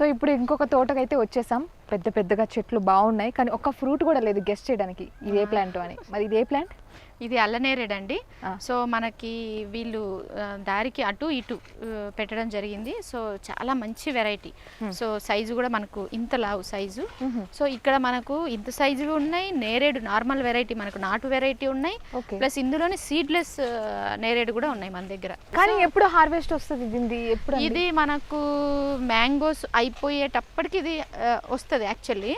So ఇప్పుడు ఇంకొక తోటకైతే వచ్చేసాం. పెద్ద పెద్దగా చెట్లు బాగున్నాయి. కానీ ఒక్క ఫ్రూట్ కూడా లేదు గెస్ట్ చేయడానికి. ఇదే ప్లాంట్ అని. మరి ఇదే ప్లాంట్? ఇది అల్లనేరేడ్ అండి. సో మనకి వీళ్ళు దారికి అటు ఇటు పెట్టడం జరిగింది. సో చాలా మంచి వెరైటీ. సో సైజు కూడా మనకు ఇంత లావు సైజు. సో ఇక్కడ మనకు ఇంత సైజు ఉన్నాయి. నేరేడు నార్మల్ వెరైటీ మనకు నాటు వెరైటీ ఉన్నాయి. ప్లస్ ఇందులోనే సీడ్లెస్ నేరేడు కూడా ఉన్నాయి మన దగ్గర. కానీ ఎప్పుడు హార్వెస్ట్ వస్తుంది ఎప్పుడు అండి? ఇది మనకు మ్యాంగోస్ అయిపోయేటప్పటికి ఇది వస్తుంది యాక్చువల్లీ.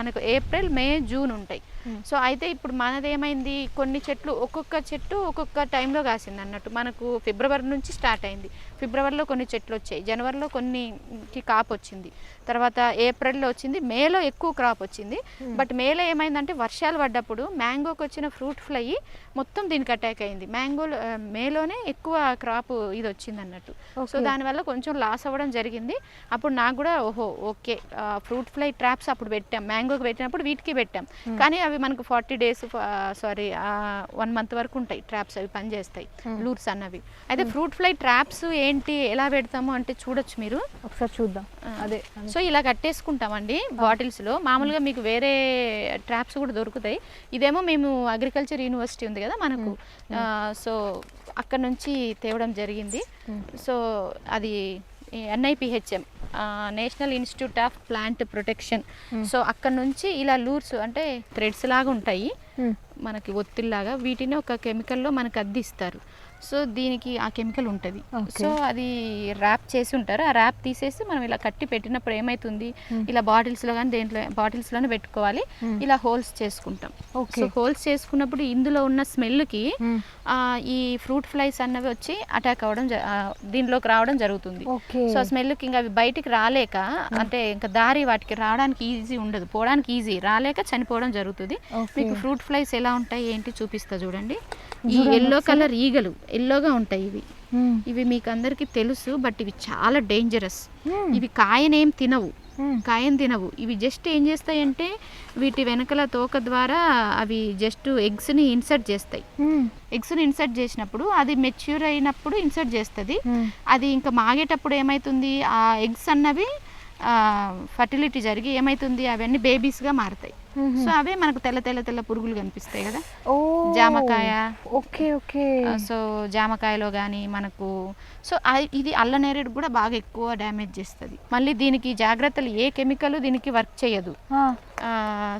మనకు ఏప్రిల్ మే జూన్ ఉంటాయి. సో అయితే ఇప్పుడు మనది ఏమైంది కొన్ని చెట్లు ఒక్కొక్క చెట్టు ఒక్కొక్క టైంలో కాసింది అన్నట్టు. మనకు ఫిబ్రవరి నుంచి స్టార్ట్ అయింది. ఫిబ్రవరిలో కొన్ని చెట్లు వచ్చాయి. జనవరిలో కొన్నికి కాపు వచ్చింది. తర్వాత ఏప్రిల్లో వచ్చింది. మేలో ఎక్కువ క్రాప్ వచ్చింది. బట్ మేలో ఏమైందంటే వర్షాలు పడ్డప్పుడు మ్యాంగోకి వచ్చిన ఫ్రూట్ ఫ్లై మొత్తం దీనికి అటాక్ అయింది. మ్యాంగో మేలోనే ఎక్కువ క్రాప్ ఇది వచ్చింది అన్నట్టు. సో. దానివల్ల కొంచెం లాస్ అవ్వడం జరిగింది. అప్పుడు నాకు కూడా ఓహో ఓకే. ఫ్రూట్ ఫ్లై ట్రాప్స్ అప్పుడు పెట్టాం. మ్యాంగోకి పెట్టినప్పుడు వీటికి పెట్టాం. కానీ అవి మనకు forty days sorry one month వరకు ఉంటాయి ట్రాప్స్ అవి పనిచేస్తాయి లూర్స్ అన్నవి. అయితే ఫ్రూట్ ఫ్లై ట్రాప్స్ ఏంటి ఎలా పెడతాము అంటే చూడొచ్చు మీరు. ఒకసారి చూద్దాం. అదే సో ఇలా కట్టేసుకుంటామండి బాటిల్స్లో మామూలుగా మీకు వేరే ట్రాప్స్ కూడా దొరుకుతాయి. ఇదేమో మేము అగ్రికల్చర్ యూనివర్సిటీ ఉంది కదా మనకు. ఆ, సో అక్కడ నుంచి తేవడం జరిగింది. సో అది NIPHM National Institute of Plant Protection so అక్కడ నుంచి ఇలా లూర్స్ అంటే థ్రెడ్స్ లాగా ఉంటాయి. Hmm. మనకి ఒత్తిడిలాగా వీటిని ఒక కెమికల్లో మనకు అద్దిస్తారు. సో దీనికి ఆ కెమికల్ ఉంటుంది. సో అది ర్యాప్ చేసి ఉంటారు. ఆ ర్యాప్ తీసేసి మనం ఇలా కట్టి పెట్టినప్పుడు ఏమవుతుంది ఇలా బాటిల్స్లో కానీ దేంట్లో బాటిల్స్లోనే పెట్టుకోవాలి. ఇలా హోల్స్ చేసుకుంటాం. సో హోల్స్ చేసుకున్నప్పుడు ఇందులో ఉన్న స్మెల్కి. ఈ ఫ్రూట్ ఫ్లైస్ అన్నవి వచ్చి అటాక్ అవ్వడం దీనిలోకి రావడం జరుగుతుంది. సో స్మెల్కి ఇంకా అవి బయటికి రాలేక అంటే ఇంకా దారి వాటికి రావడానికి ఈజీ ఉండదు. పోవడానికి ఈజీ రాలేక చనిపోవడం జరుగుతుంది. మీకు ఫ్రూట్ ఫ్లైస్ ఎలా ఉంటాయి ఏంటి చూపిస్తా చూడండి. ఈ ఎల్లో కలర్ ఈగలు. ఎల్లోగా ఉంటాయి ఇవి. ఇవి మీకు అందరికీ తెలుసు బట్ ఇవి చాలా డేంజరస్. ఇవి కాయనేం తినవు. కాయం తినవు ఇవి జస్ట్ ఏం చేస్తాయంటే వీటి వెనకల తోక ద్వారా అవి జస్ట్ ఎగ్స్ని ఇన్సర్ట్ చేస్తాయి. ఎగ్స్ని ఇన్సర్ట్ చేసినప్పుడు అది మెచ్యూర్ అయినప్పుడు ఇన్సర్ట్ చేస్తుంది. అది ఇంకా మాగేటప్పుడు ఏమవుతుంది ఆ ఎగ్స్ అన్నవి ఫర్టిలిటీ జరిగి ఏమవుతుంది అవన్నీ బేబీస్గా మారుతాయి. సో అవే మనకు తెల్ల తెల్ల తెల్ల పురుగులు కనిపిస్తాయి కదా? జామకాయ. Okay okay. సో జామకాయలో కానీ మనకు సో ఇది అల్లనేరేడు కూడా బాగా ఎక్కువ డ్యామేజ్ చేస్తుంది. మళ్ళీ దీనికి జాగ్రత్తలు ఏ కెమికల్ దీనికి వర్క్ చేయదు.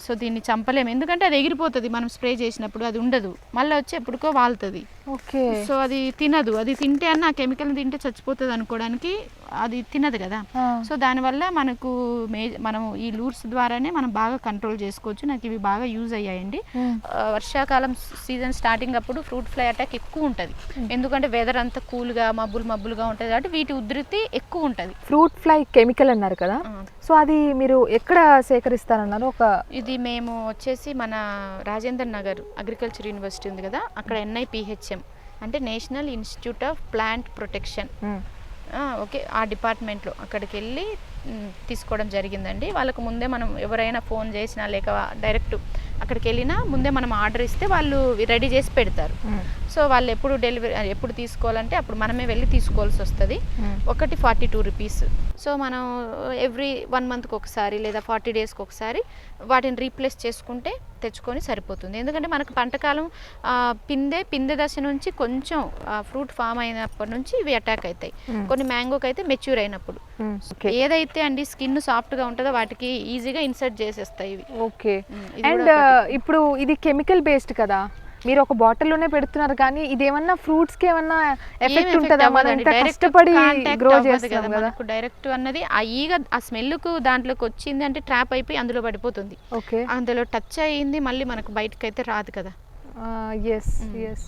సో దీన్ని చంపలేము. ఎందుకంటే అది ఎగిరిపోతుంది మనం స్ప్రే చేసినప్పుడు అది ఉండదు. మళ్ళీ వచ్చి ఎప్పుడుకో వాళ్తుంది. ఓకే. సో అది తినదు. అది తింటే అన్న ఆ కెమికల్ తింటే చచ్చిపోతుంది అనుకోవడానికి అది తినదు కదా. సో దానివల్ల మనకు మే మనం ఈ లూర్స్ ద్వారానే మనం బాగా కంట్రోల్ చేసుకోవచ్చు. నాకు ఇవి బాగా యూజ్ అయ్యాయండి. వర్షాకాలం సీజన్ స్టార్టింగ్ అప్పుడు ఫ్రూట్ ఫ్లై అటాక్ ఎక్కువ ఉంటుంది. ఎందుకంటే వెదర్ అంతా కూల్గా మబ్బులు మబ్బులుగా ఉంటుంది కాబట్టి వీటి ఉధృతి ఎక్కువ ఉంటుంది. ఫ్రూట్ ఫ్లై కెమికల్ అన్నారు కదా. సో అది మీరు ఎక్కడ సేకరిస్తారన్నారు? ఒక ఇది మేము వచ్చేసి మన రాజేందర్ నగర్ అగ్రికల్చర్ యూనివర్సిటీ ఉంది కదా అక్కడ ఎన్ఐపిహెచ్ఎం అంటే National Institute of Plant Protection Hmm. Okay ఆ డిపార్ట్మెంట్లో అక్కడికి వెళ్ళి తీసుకోవడం జరిగిందండి వాళ్ళకు ముందే మనం ఎవరైనా ఫోన్ చేసినా లేక డైరెక్ట్ అక్కడికి వెళ్ళినా ముందే మనం ఆర్డర్ ఇస్తే వాళ్ళు రెడీ చేసి పెడతారు Hmm. సో వాళ్ళు ఎప్పుడు డెలివరీ ఎప్పుడు తీసుకోవాలంటే అప్పుడు మనమే వెళ్ళి తీసుకోవాల్సి వస్తుంది. Hmm. ఒకటి ఫార్టీ టూ రూపీస్. సో మనం ఎవ్రీ వన్ మంత్కి ఒకసారి లేదా ఫార్టీ డేస్కి ఒకసారి వాటిని రీప్లేస్ చేసుకుంటే తెచ్చుకొని సరిపోతుంది. ఎందుకంటే మనకు పంటకాలం పిందె పిందె దశ నుంచి కొంచెం ఫ్రూట్ ఫామ్ అయినప్పటి నుంచి ఇవి అటాక్ అవుతాయి Hmm. కొన్ని మ్యాంగోకి అయితే మెచ్యూర్ అయినప్పుడు. Hmm. ఏదైతే అండి స్కిన్ సాఫ్ట్గా ఉంటుందో వాటికి ఈజీగా ఇన్సర్ట్ చేసేస్తాయి ఇవి. Okay and. ఇప్పుడు ఇది కెమికల్ బేస్డ్ కదా? మీరు ఒక బాటిల్లోనే పెడుతున్నారు కానీ ఇది ఏమన్నా ఫ్రూట్స్కి ఏమన్నా ఎఫెక్ట్ ఉంటుందా? మనం. ఇంత కష్టపడి గ్రో చేస్తాం కదా డైరెక్ట్ అన్నది ఆ ఈగ ఆ స్మెల్కు దాంట్లోకి వచ్చింది అంటే ట్రాప్ అయిపోయి అందులో పడిపోతుంది. ఓకే. అందులో టచ్ అయ్యింది మళ్ళీ మనకు బయటకు అయితే రాదు కదా. Yes yes